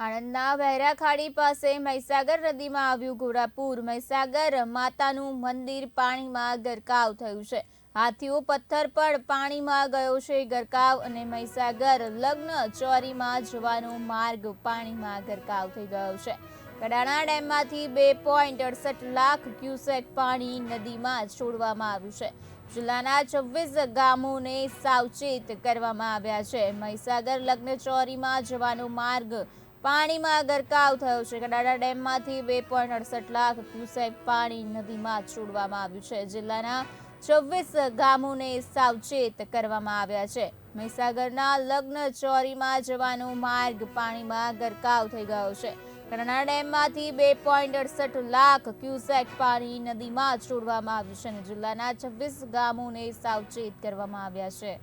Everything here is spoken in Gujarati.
આણંદના વહેરા ખાડી પાસે મહીસાગર નદીમાં આવ્યું ઘોડાપૂર. મહીસાગર માતાનું મંદિર પાણીમાં ગરકાવ થયું છે. હાથીઓ પથ્થર પર પાણીમાં ગયો છે ગરકાવ અને મહીસાગર લગ્ન ચોરીમાં જવાનો માર્ગ પાણીમાં ગરકાવ થઈ ગયો છે. કડાણા ડેમમાંથી બે પોઈન્ટ અડસઠ લાખ ક્યુસેક પાણી નદીમાં છોડવામાં આવ્યું છે. જિલ્લાના છવ્વીસ ગામોને સાવચેત કરવામાં આવ્યા છે. મહીસાગર લગ્ન ચોરીમાં જવાનો માર્ગ પાણીમાં ગરકાવ થયો છે. કડાડા ડેમમાંથી બે પોઈન્ટ અડસઠ લાખ ક્યુસેક પાણી નદીમાં છોડવામાં આવ્યું છે. જિલ્લાના છવ્વીસ ગામોને સાવચેત કરવામાં આવ્યા છે. મહીસાગરના લગ્ન ચોરીમાં જવાનો માર્ગ પાણીમાં ગરકાવ થઈ ગયો છે. કડાણા ડેમમાંથી બે પોઈન્ટ અડસઠ લાખ ક્યુસેક પાણી નદીમાં છોડવામાં આવ્યું છે અને જિલ્લાના છવ્વીસ ગામોને સાવચેત કરવામાં આવ્યા છે.